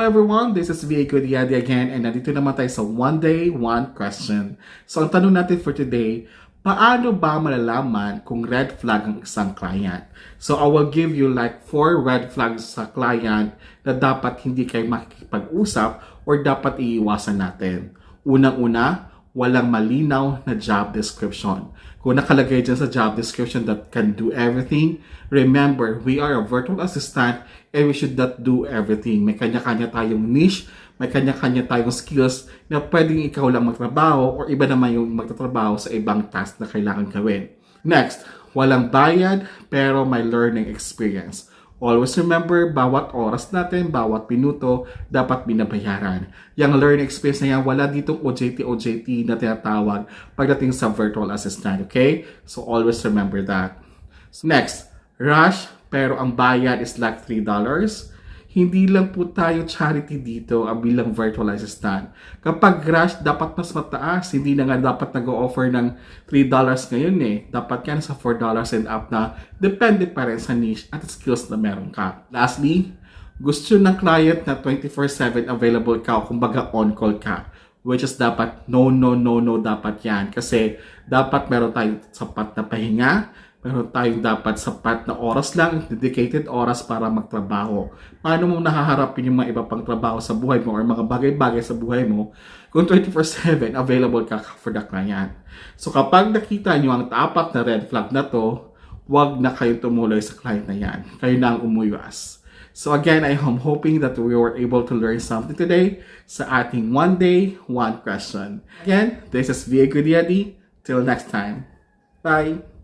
everyone, this is VA Kudiadi again and nandito naman tayo sa One Day, One Question. So ang tanong natin for today, paano ba malalaman kung red flag ang isang client? So I will give you like four red flags sa client na dapat hindi kayo makikipag-usap or dapat iiwasan natin. Unang-una, walang malinaw na job description. Kung nakalagay dyan sa job description that can do everything, remember, we are a virtual assistant and we should not do everything. May kanya-kanya tayong niche, may kanya-kanya tayong skills na pwedeng ikaw lang magtrabaho or iba naman yung magtatrabaho sa ibang task na kailangan gawin. Next, walang bayad pero may learning experience. Always remember, bawat oras natin, bawat minuto, dapat binabayaran. Yung learning experience na yan, wala ditong OJT-OJT na tinatawag pagdating sa virtual assistant, okay? So always remember that. Next, rush, pero ang bayad is like $3. Hindi lang po tayo charity dito ang bilang virtual assistant. Kapag rush, dapat mas mataas. Hindi na nga dapat nag-offer ng $3 ngayon eh. Dapat yan sa $4 and up na depende pa rin sa niche at skills na meron ka. Lastly, gusto ng client na 24-7 available ka o kumbaga on-call ka which is dapat no, no, no, no dapat yan. Kasi dapat meron tayong sapat na pahinga, meron tayong dapat sapat na oras lang, dedicated oras para magtrabaho. Paano mo nahaharapin yung mga iba pang trabaho sa buhay mo or mga bagay-bagay sa buhay mo kung 24-7 available ka for the client. So kapag nakita nyo ang tapat na red flag na to, wag na kayo tumuloy sa client na yan. Kayo na ang umuywas. So again, I am hoping that we were able to learn something today sa ating one day, one question. Again, this is VA Gudiadi. Till next time. Bye!